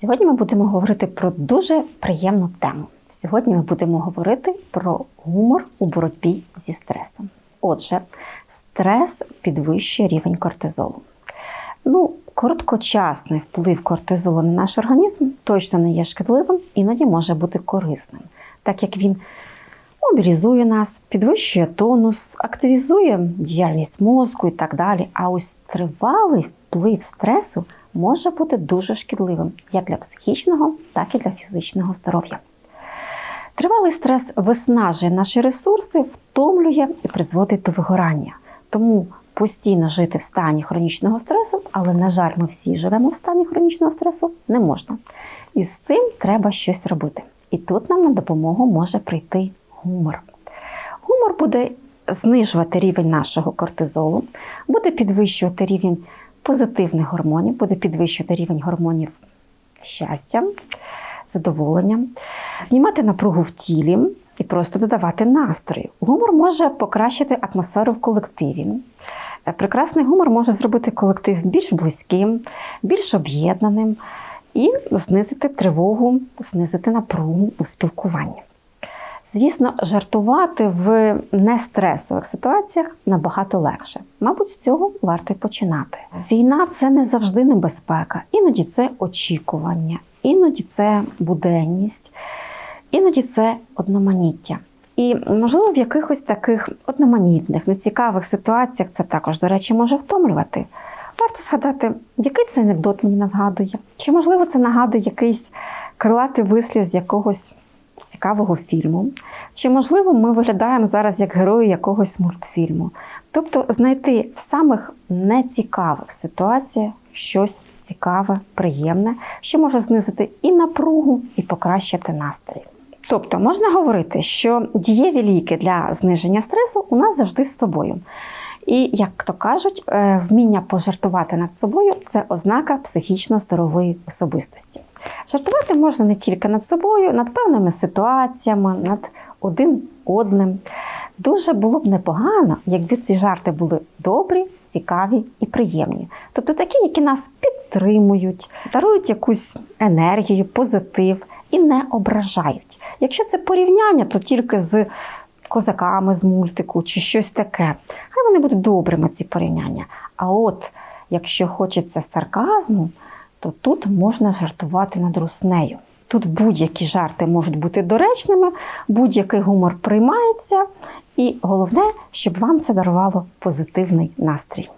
Сьогодні ми будемо говорити про дуже приємну тему. Сьогодні ми будемо говорити про гумор у боротьбі зі стресом. Отже, стрес підвищує рівень кортизолу. Ну, короткочасний вплив кортизолу на наш організм точно не є шкідливим, іноді може бути корисним, так як він мобілізує нас, підвищує тонус, активізує діяльність мозку і так далі. А ось тривалий вплив стресу може бути дуже шкідливим як для психічного, так і для фізичного здоров'я. Тривалий стрес виснажує наші ресурси, втомлює і призводить до вигорання. Тому постійно жити в стані хронічного стресу, але, на жаль, ми всі живемо в стані хронічного стресу, не можна. І з цим треба щось робити. І тут нам на допомогу може прийти гумор. Гумор буде знижувати рівень нашого кортизолу, буде підвищувати рівень позитивних гормонів, буде підвищувати рівень гормонів щастя, задоволення, знімати напругу в тілі і просто додавати настрою. Гумор може покращити атмосферу в колективі. Е, Прекрасний гумор може зробити колектив більш близьким, більш об'єднаним і знизити тривогу, знизити напругу у спілкуванні. Звісно, жартувати в нестресових ситуаціях набагато легше. Мабуть, з цього варто й починати. Війна це не завжди небезпека, іноді це очікування, іноді це буденність, іноді це одноманіття. І, можливо, в якихось таких одноманітних, нецікавих ситуаціях це також, до речі, може втомлювати. Варто згадати, який це анекдот мені нагадує, чи, можливо, це нагадує якийсь крилатий вислів з якогось цікавого фільму. Чи, можливо, ми виглядаємо зараз як герої якогось мультфільму. Тобто знайти в самих нецікавих ситуаціях щось цікаве, приємне, що може знизити і напругу, і покращити настрій. Тобто можна говорити, що дієві ліки для зниження стресу у нас завжди з собою. І, як то кажуть, е, вміння пожартувати над собою це ознака психічно здорової особистості. Жартувати можна не тільки над собою, над певними ситуаціями, над один одним. Дуже було б непогано, якби ці жарти були добрі, цікаві і приємні. Тобто такі, які нас підтримують, дарують якусь енергію, позитив і не ображають. Якщо це порівняння, то тільки з козаками з мультику чи щось таке. Вони будуть добрими, ці порівняння. А от якщо хочеться сарказму, то тут можна жартувати над руснею. Тут будь-які жарти можуть бути доречними, будь-який гумор приймається, і головне, щоб вам це дарувало позитивний настрій.